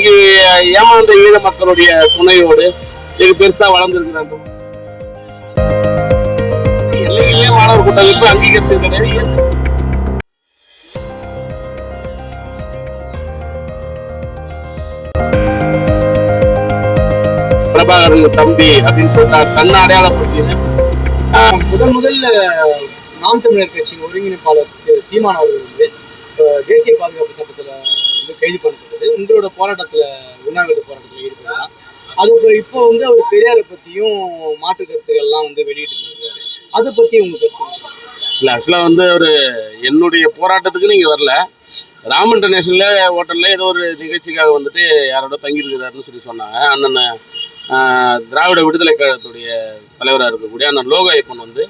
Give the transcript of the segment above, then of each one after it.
இன்னைக்கு ஏமாந்த ஈழ மக்களுடைய துணையோடு இது பெருசா வளர்ந்துருக்கிறாங்க. எல்லைகளிலே மாணவர் கூட்டமைப்பு அங்கீகரிச்சது கிடையாது பிரபாகரன் தம்பி அப்படின்னு சொல்லிட்டு தன்னை அடையாளப்படுத்தினேன் முதன் முதல்ல நாம் தமிழர் கட்சியின் ஒருங்கிணைப்பாளர் சீமான் அவர்கள் வந்து தேசிய பாதுகாப்பு சட்டத்துல வந்து கைது பண்ணப்பட்டது உங்களோட போராட்டத்தில் உண்ணாவிரத போராட்டத்தில் ஈடுபட்டார் அது இப்போ இப்போ வந்து அவர் பெரியாரை பற்றியும் மாற்று கருத்துக்கள்லாம் வந்து வெளியிட்டு இருக்காரு அதை பற்றி உங்க கருத்து ஆக்சுவலாக வந்து ஒரு என்னுடைய போராட்டத்துக்கு நீங்கள் வரல. ராம் இன்டர்நேஷனல் ஹோட்டலில் ஏதோ ஒரு நிகழ்ச்சிக்காக வந்துட்டு யாரோட தங்கியிருக்கிறாருன்னு சொல்லி சொன்னாங்க. அண்ணன் திராவிட விடுதலை கழகத்துடைய தலைவராக இருக்கக்கூடிய அண்ணன் லோக ஐயப்பன் வந்து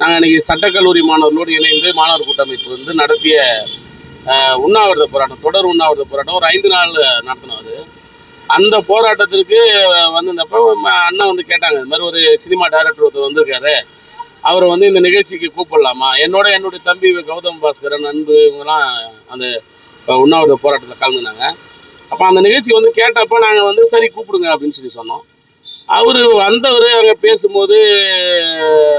நாங்கள் இன்னைக்கு சட்டக்கல்லூரி மாணவர்களோடு இணைந்து மாணவர் கூட்டமைப்பு வந்து நடத்திய உண்ணாவிரத போராட்டம் தொடர் உண்ணாவிரத போராட்டம் ஒரு ஐந்து நாள் நடத்தினோம் அது. அந்த போராட்டத்திற்கு வந்திருந்தப்போ அண்ணா அண்ணன் வந்து கேட்டாங்க இது மாதிரி ஒரு சினிமா டைரக்டர் ஒருத்தர் வந்திருக்காரு. அவரை வந்து இந்த நிகழ்ச்சிக்கு கூப்பிடலாமா? என்னோட என்னுடைய தம்பி கௌதம் பாஸ்கரன் அன்பு இவங்கெல்லாம் அந்த உண்ணாவிரத போராட்டத்தில் கலந்துனாங்க. அப்போ அந்த நிகழ்ச்சி வந்து கேட்டப்போ நாங்கள் வந்து சரி கூப்பிடுங்க அப்படின்னு சொல்லி சொன்னோம். அவர் வந்தவர் அங்கே பேசும்போது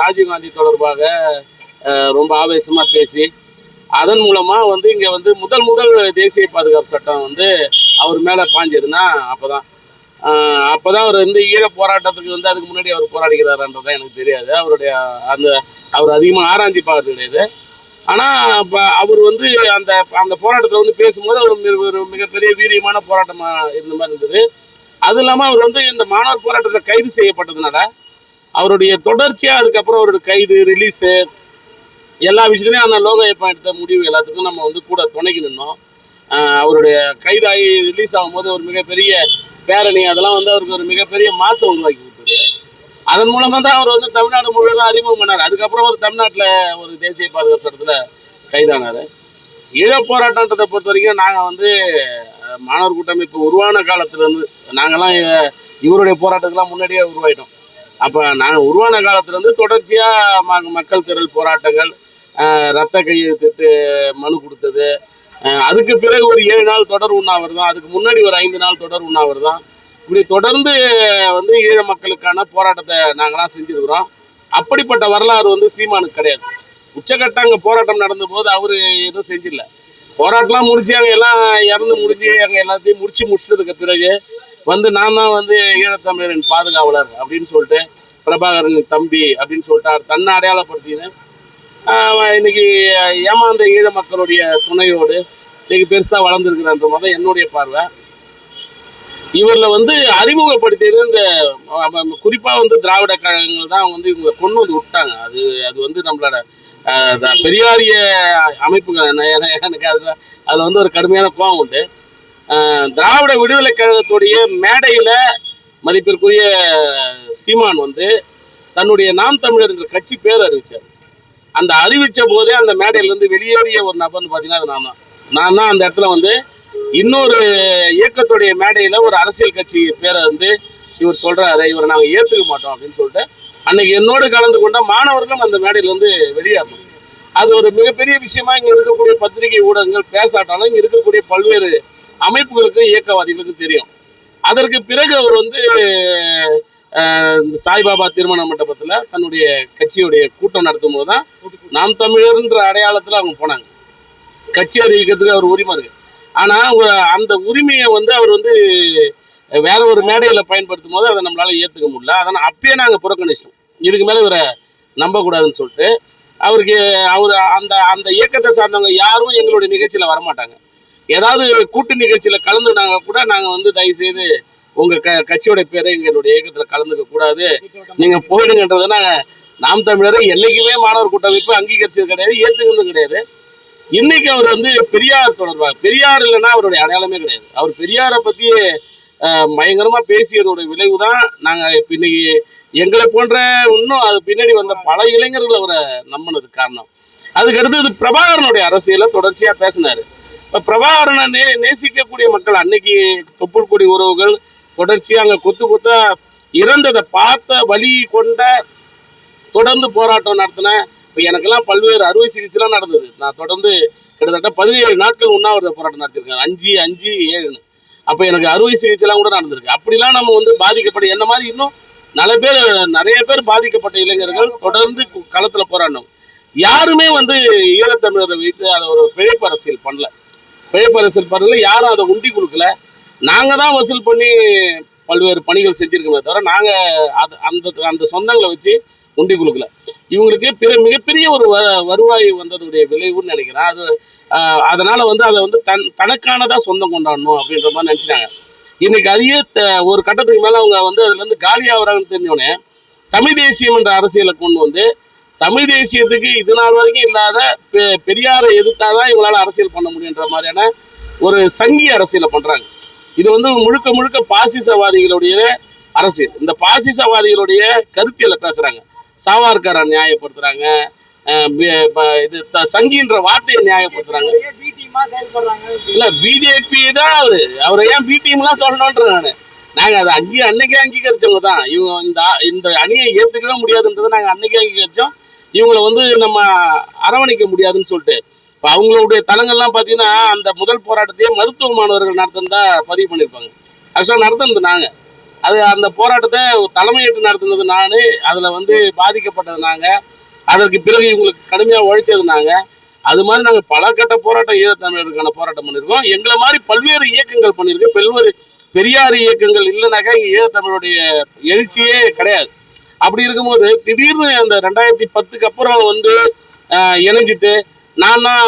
ராஜீவ்காந்தி தொடர்பாக ரொம்ப ஆவேசமாக பேசி அதன் மூலமாக வந்து இங்கே வந்து முதல் முதல் தேசிய பாதுகாப்பு சட்டம் வந்து அவர் மேலே பாஞ்சதுன்னா அப்போ தான் அப்போ தான் அவர் வந்து ஈழ போராட்டத்துக்கு வந்து அதுக்கு முன்னாடி அவர் போராடுகிறாருன்றது எனக்கு தெரியாது. அவருடைய அந்த அவர் அதிகமாக ஆராய்ச்சி பார்க்கறது கிடையாது. ஆனால் இப்போ அவர் வந்து அந்த அந்த போராட்டத்தில் வந்து பேசும்போது அவர் மிக- ஒரு மிகப்பெரிய வீரியமான போராட்டமாக இருந்த மாதிரி இருந்தது. அது இல்லாமல் அவர் வந்து இந்த மாணவர் போராட்டத்தில் கைது செய்யப்பட்டதுனால அவருடைய தொடர்ச்சியாக அதுக்கப்புறம் அவருடைய கைது ரிலீஸு எல்லா விஷயத்துலையும் அந்த லோகயப்பம் எடுத்த முடிவு எல்லாத்துக்கும் நம்ம வந்து கூட துணைக்கு நின்னோம். அவருடைய கைதாகி ரிலீஸ் ஆகும்போது ஒரு மிகப்பெரிய பேரணி அதெல்லாம் வந்து அவருக்கு ஒரு மிகப்பெரிய மாசம் உருவாக்கி கொடுத்தது. அதன் மூலமாக தான் அவர் வந்து தமிழ்நாடு முழுவதும் அறிமுகம் பண்ணார். அதுக்கப்புறம் ஒரு தமிழ்நாட்டில் ஒரு தேசிய பாதுகாப்பு சட்டத்தில் கைதானார். ஈழப் போராட்டன்றதை பொறுத்த வரைக்கும் நாங்கள் வந்து மாணவர் கூட்டமைப்பு உருவான காலத்துலேருந்து நாங்கள்லாம் இவருடைய போராட்டத்தெல்லாம் முன்னாடியே உருவாயிட்டோம். அப்போ நாங்கள் உருவான காலத்துலேருந்து தொடர்ச்சியாக மக்கள் திரள் போராட்டங்கள் ரத்த கையெழுத்திட்டு மனு கொடுத்தது. அதுக்கு பிறகு ஒரு ஏழு நாள் தொடர் உண்ணாவிரதம் அதுக்கு முன்னாடி ஒரு ஐந்து நாள் தொடர் உண்ணாவிரதம் இப்படி தொடர்ந்து வந்து ஈழ மக்களுக்கான போராட்டத்தை நாங்களாம் செஞ்சுருக்கிறோம். அப்படிப்பட்ட வரலாறு வந்து சீமானுக்கு கிடையாது. உச்சக்கட்ட அங்கே போராட்டம் நடந்தபோது அவர் எதுவும் செஞ்சிடல. போராட்டம்லாம் முடிச்சு அங்கே எல்லாம் இறந்து முடிஞ்சு அங்கே எல்லாத்தையும் முடிச்சு முடிச்சதுக்கு பிறகு வந்து நான் தான் வந்து ஈழத்தமிழரின் பாதுகாவலர் அப்படின்னு சொல்லிட்டு பிரபாகரன் தம்பி அப்படின்னு சொல்லிட்டு அவர் தன்னை அடையாளப்படுத்தினேன். இன்னைக்கு ஏமாந்த ஈழ மக்களுடைய துணையோடு இன்னைக்கு பெருசாக வளர்ந்துருக்கிறான்ற மாதிரி தான் என்னுடைய பார்வை. இவரில் வந்து அறிமுகப்படுத்தியது இந்த குறிப்பாக வந்து திராவிட கழகங்கள் தான் வந்து இவங்க கொண்டு வந்து விட்டாங்க. அது அது வந்து நம்மளோட த- பெரியாரிய அமைப்புகள் என்ன- எனக்கு அதில் அதில் வந்து ஒரு கடுமையான கோபம் உண்டு. திராவிட விடுதலை கழகத்துடைய மேடையில் மதிப்பிற்குரிய சீமான் வந்து தன்னுடைய நாம் தமிழர் என்ற கட்சி பேர் அறிவித்தார் அந்த அறிவித்த போதே அந்த மேடையிலேருந்து வெளியேறிய ஒரு நபர்னு பார்த்தீங்கன்னா அது நான் தான் நான் தான் அந்த இடத்துல வந்து இன்னொரு இயக்கத்துடைய மேடையில் ஒரு அரசியல் கட்சி பேரை வந்து இவர் சொல்கிறாரு இவரை நாங்கள் ஏற்றுக்க மாட்டோம் அப்படின்னு சொல்லிட்டு அன்னைக்கு என்னோடு கலந்து கொண்ட மாணவர்களும் அந்த மேடையிலேருந்து வெளியேறணும். அது ஒரு மிகப்பெரிய விஷயமா இங்கே இருக்கக்கூடிய பத்திரிகை ஊடகங்கள் பேசாட்டாலும் இங்கே இருக்கக்கூடிய பல்வேறு அமைப்புகளுக்கும் இயக்கவாதிகளுக்கும் தெரியும். அதற்கு பிறகு அவர் வந்து சாய்பாபா திருமண மண்டபத்தில் தன்னுடைய கட்சியுடைய கூட்டம் நடத்தும் போது தான் நாம் தமிழர்ன்ற அடையாளத்தில் அவங்க போனாங்க. கட்சி அறிவிக்கிறதுக்கு அவர் உரிமை இருக்கு. ஆனால் அந்த உரிமையை வந்து அவர் வந்து வேற ஒரு மேடையில் பயன்படுத்தும் போது அதை நம்மளால் ஏற்றுக்க முடியல. அதனால் அப்பயே நாங்கள் புறக்கணிச்சிட்டோம். இதுக்கு மேலே இவரை நம்பக்கூடாதுன்னு சொல்லிட்டு அவருக்கு அவர் அந்த அந்த இயக்கத்தை சார்ந்தவங்க யாரும் எங்களுடைய நிகழ்ச்சியில் வரமாட்டாங்க. ஏதாவது கூட்டு நிகழ்ச்சியில் கலந்துனாங்க கூட நாங்கள் வந்து தயவுசெய்து உங்கள் க கட்சியோட பேரை எங்களுடைய இயக்கத்தில் கலந்துக்க கூடாது. நீங்கள் போயிடுங்கன்றதுனா நாம் தமிழரை என்னைக்குமே மாணவர் கூட்டமைப்பு அங்கீகரிச்சது கிடையாது ஏற்றுக்கிறது கிடையாது. இன்னைக்கு அவர் வந்து பெரியார் தொடர்பாக பெரியார் இல்லைன்னா அவருடைய அடையாளமே கிடையாது. அவர் பெரியாரை பற்றி பயங்கரமாக பேசியதோட விளைவு தான் நாங்கள் இன்னைக்கு எங்களை போன்ற இன்னும் அது பின்னாடி வந்த பல இளைஞர்கள் அவரை நம்பினது காரணம். அதுக்கு அடுத்தது பிரபாகரனுடைய அரசியல தொடர்ச்சியாக பேசினார். இப்போ பிரபாகரனை நே நேசிக்கக்கூடிய மக்கள் அன்னைக்கு தொப்புள் கொடி உறவுகள் தொடர்ச்சியாக அங்கே கொத்து கொத்தா இறந்ததை பார்த்த வழி கொண்ட தொடர்ந்து போராட்டம் நடத்தினேன் இப்போ எனக்கெல்லாம் பல்வேறு அறுவை சிகிச்சைலாம் நடந்தது. நான் தொடர்ந்து கிட்டத்தட்ட பதினேழு நாட்கள் உண்ணாவிரத போராட்டம் நடத்தியிருக்கேன். அஞ்சு அஞ்சு ஏழுன்னு. அப்போ எனக்கு அறுவை சிகிச்சைலாம் கூட நடந்திருக்கு. அப்படிலாம் நம்ம வந்து பாதிக்கப்பட்ட என்ன மாதிரி இன்னும் நல்ல பேர் நிறைய பேர் பாதிக்கப்பட்ட இளைஞர்கள் தொடர்ந்து களத்தில் போராடணும். யாருமே வந்து ஈழத்தமிழரை வைத்து அதை ஒரு பிழைப்பு அரசியல் பண்ணல. பிழைப்பு அரசியல் பண்ணல. யாரும் அதை உண்டி கொடுக்கல. நாங்கள் தான் வசூல் பண்ணி பல்வேறு பணிகள் செஞ்சுருக்கோமே தவிர நாங்கள் அது அந்த அந்த சொந்தங்களை வச்சு உண்டி கொடுக்கல. இவங்களுக்கு பிற மிகப்பெரிய ஒரு வ வருவாய் வந்ததுடைய விளைவுன்னு நினைக்கிறேன். அது அதனால் வந்து அதை வந்து தன் தனக்கானதாக சொந்தம் கொண்டாடணும் அப்படின்ற மாதிரி நினச்சினாங்க இன்றைக்கி அதையே த- ஒரு கட்டத்துக்கு மேலே அவங்க வந்து அதுலேருந்து காலியாகிறாங்கன்னு தெரிஞ்சோடனே தமிழ் தேசியம் என்ற அரசியலை கொண்டு வந்து தமிழ் தேசியத்துக்கு இது நாள் வரைக்கும் இல்லாத பெ- பெரியாரை எதிர்த்தாதான் இவங்களால் அரசியல் பண்ண முடியுன்ற மாதிரியான ஒரு சங்கி அரசியலை பண்ணுறாங்க இது வந்து முழுக்க முழுக்க பாசிசவாதிகளுடைய அரசியல் இந்த பாசிசவாதிகளுடைய கருத்தியலை பேசுறாங்க. சாவார்கரை ப- இது சங்கின்ற வார்த்தையை நியாயப்படுத்துறாங்க. இல்ல பிஜேபி தான் அவரு அவரை ஏன் பி டீம்லாம் சொல்லணுன்ற நானு. நாங்க அதை அங்கேயே அன்னைக்கே அங்கீகரிச்சவங்க தான். இவங்க இந்த இந்த அணியை ஏத்துக்கவே முடியாதுன்றதை நாங்க அன்னைக்கே அங்கீகரிச்சோம். இவங்களை வந்து நம்ம அரவணைக்க முடியாதுன்னு சொல்லிட்டு. இப்போ அவங்களுடைய தளங்கள்லாம் பார்த்தீங்கன்னா அந்த முதல் போராட்டத்தையே மருத்துவ மாணவர்கள் நடத்தினதா பதிவு பண்ணியிருப்பாங்க. ஆக்சுவலாக நடத்துனது நாங்கள் அது அந்த போராட்டத்தை தலைமையேற்று நடத்தினது நான் அதில் வந்து பாதிக்கப்பட்டது நாங்கள் அதற்கு பிறகு இவங்களுக்கு கடுமையாக உழைச்சது நாங்கள் அது மாதிரி நாங்கள் பல கட்ட போராட்டம் ஈழத்தமிழருக்கான போராட்டம் பண்ணியிருக்கோம். எங்களை மாதிரி பல்வேறு இயக்கங்கள் பண்ணியிருக்கோம். பல்வேறு பெரியார் இயக்கங்கள் இல்லைனாக்கா இங்கே ஈழத்தமிழுடைய எழுச்சியே கிடையாது. அப்படி இருக்கும்போது திடீர்னு அந்த ரெண்டாயிரத்தி பத்துக்கு அப்புறம் வந்து இணைஞ்சிட்டு நான் தான்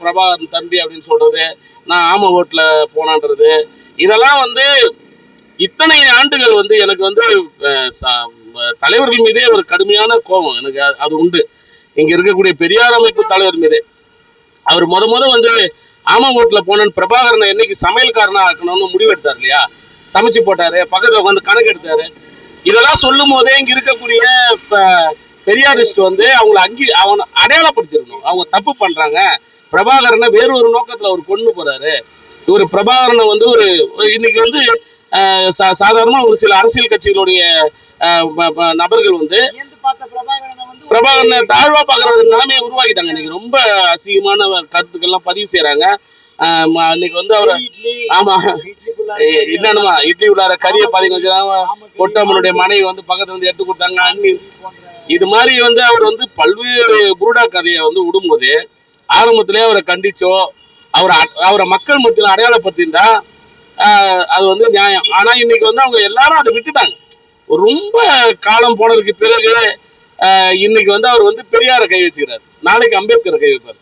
பிரபாகரன் தம்பி அப்படின்னு சொல்றது நான் ஆம ஓட்டில் போனான்றது. இதெல்லாம் வந்து இத்தனை ஆண்டுகள் வந்து எனக்கு வந்து ச- தலைவர்கள் மீதே ஒரு கடுமையான கோபம். எனக்கு அது- உண்டு. இங்கே இருக்கக்கூடிய பெரியார் அமைப்பு தலைவர் மீதே. அவர் முத முத வந்து ஆமா ஓட்டில் போனேன்னு பிரபாகரனை என்னைக்கு சமையல்காரனாக ஆக்கணும்னு முடிவெடுத்தார் இல்லையா? சமைச்சு போட்டாரு பக்கத்தில் உட்காந்து கணக்கு எடுத்தாரு. இதெல்லாம் சொல்லும் போதே இங்க இருக்கக்கூடிய இப்போ பெரியாரிஸ்ட் வந்து அவங்கள அங்கி அவனை அடையாளப்படுத்திருக்கணும் அவங்க தப்பு பண்றாங்க. பிரபாகரனை வேறு ஒரு நோக்கத்துல அவர் கொண்டு போறாரு. இவர் பிரபாகரனை வந்து ஒரு இன்னைக்கு வந்து சா- சாதாரணமா ஒரு சில அரசியல் கட்சிகளுடைய நபர்கள் வந்து பிரபாகரனை வந்து பிரபாகரனை தாழ்வா பார்க்குற நிலைமையை உருவாக்கிட்டாங்க. இன்னைக்கு ரொம்ப அசிங்கமான கருத்துக்கள்லாம் பதிவு ம- இன்னைக்கு வந்து அவர் ஆமா. என்னன்னுமா இட்லி உள்ளார கறியை பாதிங்க வச்சுருக்காங்க பொட்டம்மனுடைய மனைவி வந்து பக்கத்துல வந்து எடுத்து கொடுத்தாங்க. அண்ணி இது மாதிரி வந்து அவர் வந்து பல்வேறு புருடா கதையை வந்து விடும்போது ஆரம்பத்திலே அவரை கண்டிச்சோ அவரை அவரை மக்கள் மத்தியில் அடையாளப்படுத்தியிருந்தா அது வந்து நியாயம். ஆனால் இன்னைக்கு வந்து அவங்க எல்லாரும் அதை விட்டுட்டாங்க. ரொம்ப காலம் போனதுக்கு பிறகு இன்னைக்கு வந்து அவர் வந்து பெரியாரை கை வச்சுக்கிறார். நாளைக்கு அம்பேத்கரை கை வைப்பார்.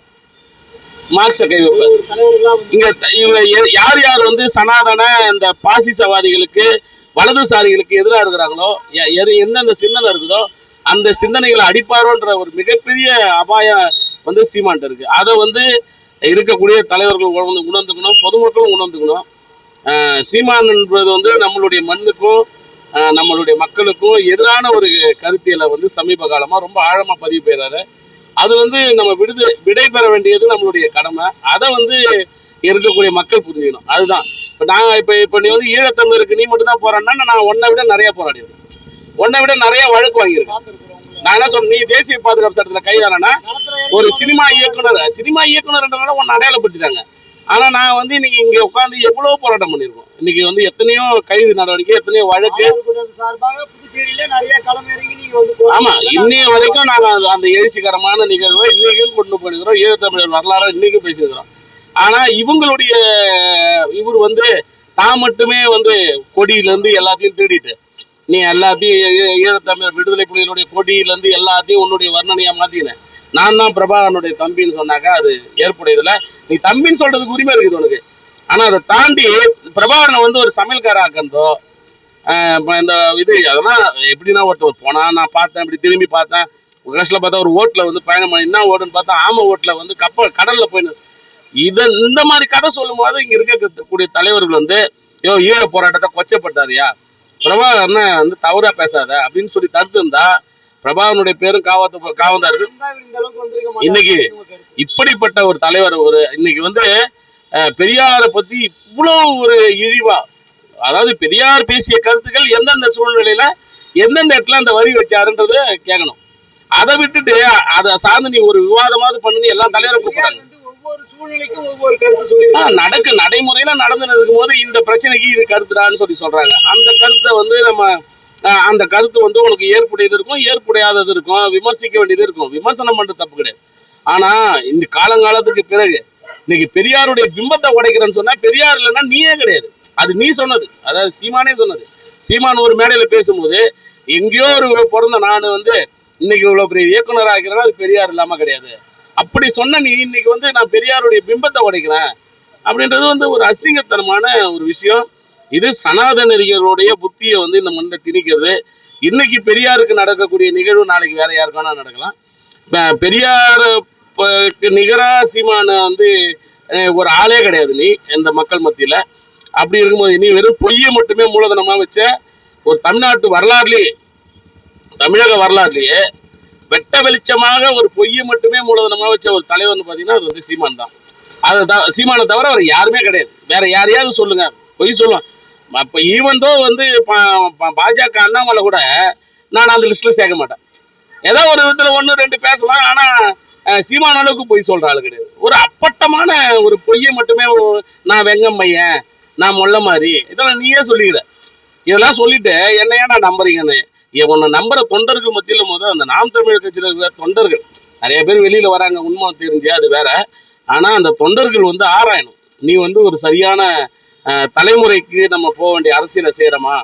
மார்க்ஸை கை வைப்பார். இங்க இவங்க யார் யார் வந்து சனாதன இந்த பாசிசவாதிகளுக்கு வலதுசாரிகளுக்கு எதிராக இருக்கிறாங்களோ எது எந்தெந்த சிந்தனை இருக்குதோ அந்த சிந்தனைகளை அடிப்பாரோன்ற ஒரு மிகப்பெரிய அபாயம் வந்து சீமான்ட்ட இருக்கு. அதை வந்து இருக்கக்கூடிய தலைவர்கள் உணர்ந்து உணர்ந்துக்கணும் பொதுமக்களும் உணர்ந்துக்கணும். சீமான் என்பது வந்து நம்மளுடைய மண்ணுக்கும் நம்மளுடைய மக்களுக்கும் எதிரான ஒரு கருத்தியலை வந்து சமீப காலமாக ரொம்ப ஆழமாக பதிவு பெறாரு அது வந்து நம்ம விடுது விடை பெற வேண்டியது நம்மளுடைய கடமை. அதை வந்து இருக்கக்கூடிய மக்கள் புரிஞ்சுக்கணும். அதுதான். இப்போ நாங்கள் இப்போ இப்போ நீ வந்து ஈழத்தமிழருக்கு நீ மட்டும் தான் போராடினா நான் உன்னை விட நிறையா போராடிடுவேன் உன்னை விட நிறைய வழக்கு வாங்கியிருக்கேன். நான் என்ன சொன்னேன் நீ தேசிய பாதுகாப்பு சட்டத்தில் கைதானா ஒரு சினிமா இயக்குனர் சினிமா இயக்குனர்ன்றனால உன்னை அடையாளப்படுத்திட்டாங்க. ஆனா நான் வந்து இன்னைக்கு இங்க உட்காந்து எவ்வளவு போராட்டம் பண்ணியிருக்கோம். இன்னைக்கு வந்து எத்தனையோ கைது நடவடிக்கை எத்தனையோ வழக்கு. மாணவர் கூட்டமைப்பு சார்பாக புதுச்சேரியில நிறைய களம் இறங்கி நீங்க வந்து போராடி- ஆமா இன்னைய வரைக்கும் நாங்க அந்த- எழுச்சிகரமான நிகழ்வை இன்னைக்கும் கொண்டு போயிருக்கிறோம். ஈழத்தமிழர் வரலாறு இன்னைக்கும் பேசியிருக்கிறோம். ஆனா இவங்களுடைய இவர் வந்து தான் மட்டுமே வந்து கொடியில இருந்து எல்லாத்தையும் திருடிட்டு நீ எல்லாத்தையும் ஈ- ஈழத்தமிழர் விடுதலை புலிகளுடைய போட்டியிலேருந்து எல்லாத்தையும் உன்னுடைய வர்ணனையாக மாற்றினேன் நான் தான் பிரபாகரனுடைய தம்பின்னு சொன்னாக்கா அது ஏற்புடையதில்ல நீ தம்பின்னு சொல்கிறதுக்கு உரிமை இருக்குது உனக்கு. ஆனால் அதை தாண்டி பிரபாகரனை வந்து ஒரு சமையல்காராக்கந்தோ இந்த இது அதெல்லாம் எப்படின்னா ஒருத்தர் போனால் நான் பார்த்தேன் இப்படி திரும்பி பார்த்தேன். ஒரு கஷ்டத்தில் பார்த்தா ஒரு ஓட்டில் வந்து பயணம் பண்ணி என்ன ஓடுன்னு பார்த்தா ஆமை ஓட்டில் வந்து கப்பல் கடலில் போயின்னு. இதை இந்த மாதிரி கதை சொல்லும்போது இங்கே இருக்கக்கூடிய தலைவர்கள் வந்து ஐயோ ஈழ போராட்டத்தை கொச்சப்படுத்தாதியா? பிரபாகரனை வந்து தவறா பேசாத அப்படின்னு சொல்லி தடுத்திருந்தா பிரபாவனுடைய பேரும் காவத்து காவந்தா இருக்கு இன்னைக்கு இப்படிப்பட்ட ஒரு தலைவர் ஒரு இன்னைக்கு வந்து பெரியாரை பத்தி இவ்வளோ ஒரு இழிவா அதாவது பெரியார் பேசிய கருத்துக்கள் எந்தெந்த சூழ்நிலையில எந்தெந்த இடத்துல அந்த வரி வச்சாருன்றத கேட்கணும் அதை விட்டுட்டு அதை சார்ந்து நீ ஒரு விவாதமாவது பண்ணுன்னு எல்லா தலைவரும் கூப்பிடுறாங்க. ஒவ்வொரு சூழ்நிலைக்கும் ஒவ்வொரு கருத்து சொல்லி நடக்கு நடைமுறையில நடந்துன்னு இருக்கும்போது இந்த பிரச்சனைக்கு இது கருத்துடான்னு சொல்லி சொல்றாங்க. அந்த கருத்தை வந்து நம்ம அந்த கருத்து வந்து உனக்கு ஏற்புடையது இருக்கும் ஏற்புடையாதது இருக்கும் விமர்சிக்க வேண்டியது இருக்கும். விமர்சனம் பண்றது தப்பு கிடையாது. ஆனா இந்த காலங்காலத்துக்கு பிறகு இன்னைக்கு பெரியாருடைய பிம்பத்தை உடைக்கிறேன்னு சொன்னா பெரியார் இல்லைன்னா நீயே கிடையாது. அது நீ சொன்னது. அதாவது சீமானே சொன்னது. சீமான் ஒரு மேடையில பேசும்போது எங்கேயோ ஒரு பிறந்த நான் வந்து இன்னைக்கு இவ்வளவு பெரிய இயக்குனர் ஆகிறேன்னா அது பெரியார் இல்லாம கிடையாது. அப்படி சொன்ன நீ இன்னைக்கு வந்து நான் பெரியாருடைய பிம்பத்தை உடைக்கிறேன் அப்படின்றது வந்து ஒரு அசிங்கத்தனமான ஒரு விஷயம். இது சனாதனர்களுடைய புத்தியை வந்து இந்த மண்ணில் திணிக்கிறது. இன்னைக்கு பெரியாருக்கு நடக்கக்கூடிய நிகழ்வு நாளைக்கு வேற யாருக்கான நடக்கலாம். பெரியார் நிகரா சீமான வந்து ஒரு ஆளே கிடையாது நீ இந்த மக்கள் மத்தியில். அப்படி இருக்கும்போது நீ வெறும் பொய்யை மட்டுமே மூலதனமாக வச்ச ஒரு தமிழ்நாட்டு வரலாறுலேயே தமிழக வரலாறுலேயே வெட்ட வெளிச்சமாக ஒரு பொய்யை மட்டுமே மூலதனமாக வச்ச ஒரு தலைவர்னு பார்த்தீங்கன்னா அது வந்து சீமான் தான். அதை த சீமானை தவிர அவர் யாருமே கிடையாது. வேற யாரையாவது சொல்லுங்க. பொய் சொல்லுவான். அப்போ ஈவன் தோ வந்து பா- பா- பாஜக அண்ணாமலை கூட நான் அந்த லிஸ்ட்ல சேர்க்க மாட்டேன். ஏதோ ஒரு விதத்தில் ஒன்று ரெண்டு பேசலாம். ஆனால் சீமான சீமான் அளவுக்கு பொய் சொல்ற ஆள் கிடையாது. ஒரு அப்பட்டமான ஒரு பொய்யை மட்டுமே நான் வெங்கம் பையன் நான் மொல்ல மாதிரி இதெல்லாம் நீயே சொல்லிக்கிற. இதெல்லாம் சொல்லிட்டு என்னையா நான் நம்புறீங்கன்னு. ஏன் உன்னை நம்புற தொண்டர்கள் மத்தியில் முதல் அந்த நாம் தமிழர் கட்சியில் இருக்கிற தொண்டர்கள். நிறைய பேர் வெளியில் வராங்க உண்மை தெரிஞ்சு அது வேற. ஆனால் அந்த தொண்டர்கள் வந்து ஆராயணும். நீ வந்து ஒரு சரியான தலைமுறைக்கு நம்ம போக வேண்டிய அரசியலை செய்கிறோமா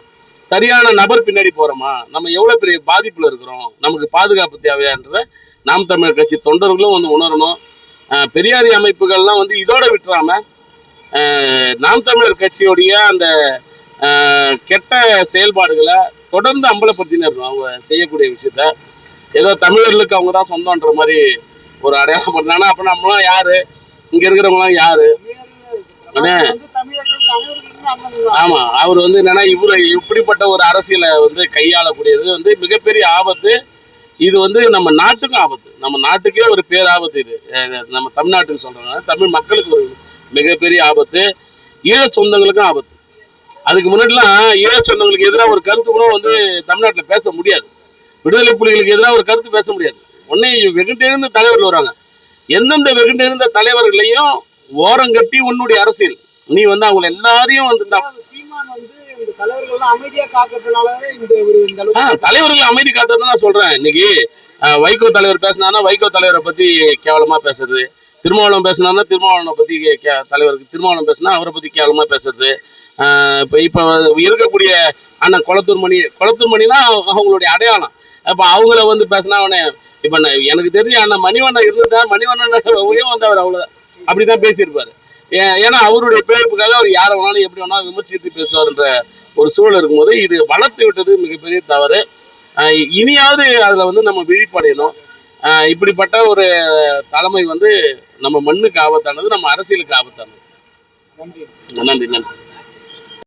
சரியான நபர் பின்னாடி போகிறோமா நம்ம எவ்வளோ பெரிய பாதிப்பில் இருக்கிறோம்? நமக்கு பாதுகாப்பு தேவையான்றதை நாம் தமிழர் கட்சி தொண்டர்களும் வந்து உணரணும். பெரியாரி அமைப்புகள்லாம் வந்து இதோட விட்டுறாம நாம் தமிழர் கட்சியுடைய அந்த கெட்ட செயல்பாடுகளை தொடர்ந்து அம்பலப்படுத்தினர் இருக்கணும் அவங்க செய்யக்கூடிய விஷயத்த. ஏதோ தமிழர்களுக்கு அவங்க தான் சொந்தன்ற மாதிரி ஒரு அடையாளம் பண்ணாங்கன்னா அப்போ நம்மளாம் யாரு? இங்க இருக்கிறவங்களாம் யாரு? ஆமா அவர் வந்து என்னன்னா இவரு இப்படிப்பட்ட ஒரு அரசியலை வந்து கையாளக்கூடியது வந்து மிகப்பெரிய ஆபத்து. இது வந்து நம்ம நாட்டுக்கும் ஆபத்து. நம்ம நாட்டுக்கே ஒரு பேராபத்து இது. நம்ம தமிழ்நாட்டுக்கு சொல்றாங்க தமிழ் மக்களுக்கு ஒரு மிகப்பெரிய ஆபத்து. ஈழ சொந்தங்களுக்கும் ஆபத்து. அதுக்கு முன்னாடிலாம் ஈழ சொந்தங்களுக்கு எதிராக ஒரு கருத்து கூட வந்து தமிழ்நாட்டில் பேச முடியாது. விடுதலை புலிகளுக்கு எதிராக ஒரு கருத்து பேச முடியாது. உடனே வெகுண்டெழுந்த தலைவர்கள் வராங்க எந்தெந்த வெகுண்டெழுந்த தலைவர்களையும் ஓரங்கட்டி உன்னுடைய அரசியல். நீ வந்து அவங்க எல்லாரையும் வந்து தலைவர்கள் அமைதி காத்ததான் நான் சொல்றேன். இன்னைக்கு வைகோ தலைவர் பேசினானா வைகோ தலைவரை பத்தி கேவலமா பேசுறது. திருமாவளவன் பேசினானா திருமாவளவனை பத்தி தலைவருக்கு திருமாவளவன் பேசினா அவரை பத்தி கேவலமா பேசுறது. இப்ப இப்ப இருக்கக்கூடிய அண்ணன் குளத்தூர் மணி குளத்தூர் மணினா அவங்களுடைய அடையாளம். அப்ப அவங்கள வந்து பேசினா அவனே இப்ப நான் எனக்கு தெரிஞ்ச அண்ணன் மணிவண்ணன் இருந்தா மணிவண்ணன் உயரம் வந்தவர் அவ்வளவுதான். அப்படிதான் பேசியிருப்பாரு. ஏ- ஏன்னா அவருடைய பிழைப்புக்காக அவர் யாரை வேணாலும் எப்படி வேணாலும் விமர்சித்து பேசுவார்ன்ற ஒரு சூழல் இருக்கும்போது இது வளர்த்து விட்டது மிகப்பெரிய தவறு. இனியாவது அதில் வந்து நம்ம விழிப்படையணும். இப்படிப்பட்ட ஒரு தலைமை வந்து நம்ம மண்ணுக்கு ஆபத்தானது நம்ம அரசியலுக்கு ஆபத்தானது. நன்றி. நன்றி நன்றி.